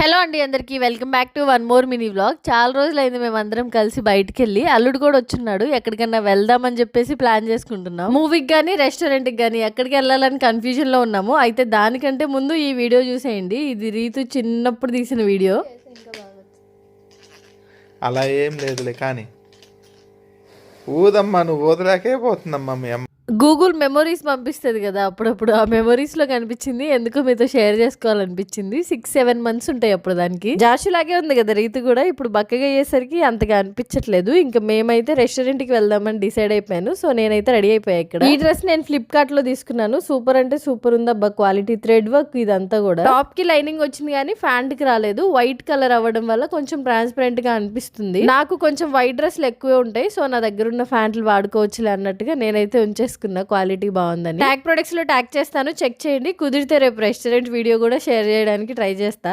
Hello అండి అందరికీ. Welcome back to one more mini vlog. చాలా రోజులైంది మేము అందరం కలిసి బయటికి వెళ్ళి అల్లుడు కూడా వచ్చున్నాడు. ఎక్కడికన్నా వెళ్దామని చెప్పేసి ప్లాన్ చేసుకుంటున్నాం. మూవీకి కానీ రెస్టారెంట్కి కానీ ఎక్కడికి వెళ్ళాలని కన్ఫ్యూజన్లో ఉన్నాము. అయితే దానికంటే ముందు ఈ వీడియో చూసేయండి. ఇది రీతు చిన్నప్పుడు తీసిన వీడియో. అలా ఏం లేదులే కానీ ఊదమ్మా నువ్వు ఊదలేకే పోతుందమ్మా మీ అమ్మ. గూగుల్ మెమొరీస్ పంపిస్తుంది కదా అప్పుడప్పుడు. ఆ మెమొరీస్లో కనిపించింది ఎందుకో మీతో షేర్ చేసుకోవాలనిపించింది. సిక్స్ సెవెన్ మంత్స్ ఉంటాయి అప్పుడు దానికి. జాషులాగే ఉంది కదా రీతి కూడా. ఇప్పుడు బక్కగా అయ్యేసరికి అంతగా అనిపించట్లేదు. ఇంకా మేమైతే రెస్టారెంట్కి వెళ్దామని డిసైడ్ అయిపోయాను. సో నేనైతే రెడీ అయిపోయా ఇక్కడ. ఈ డ్రెస్ నేను ఫ్లిప్కార్ట్లో తీసుకున్నాను. సూపర్ అంటే సూపర్ ఉంది అబ్బా. క్వాలిటీ థ్రెడ్ వర్క్ ఇదంతా కూడా. టాప్కి లైనింగ్ వచ్చింది కానీ ఫ్యాంట్కి రాలేదు. వైట్ కలర్ అవ్వడం వల్ల కొంచెం ట్రాన్స్పరెంట్గా అనిపిస్తుంది. నాకు కొంచెం వైట్ డ్రెస్లు ఎక్కువే ఉంటాయి. సో నా దగ్గర ఉన్న ఫ్యాంట్లు వాడుకోవచ్చులే అన్నట్టుగా నేనైతే ఉంచేసుకున్నాను. ఉంచేసుకున్నా క్వాలిటీ బాగుందని. ట్యాగ్ ప్రొడక్ట్స్లో ట్యాగ్ చేస్తాను. చెక్ చేయండి. కుదిరితే రేపు రెస్టారెంట్ వీడియో కూడా షేర్ చేయడానికి ట్రై చేస్తా.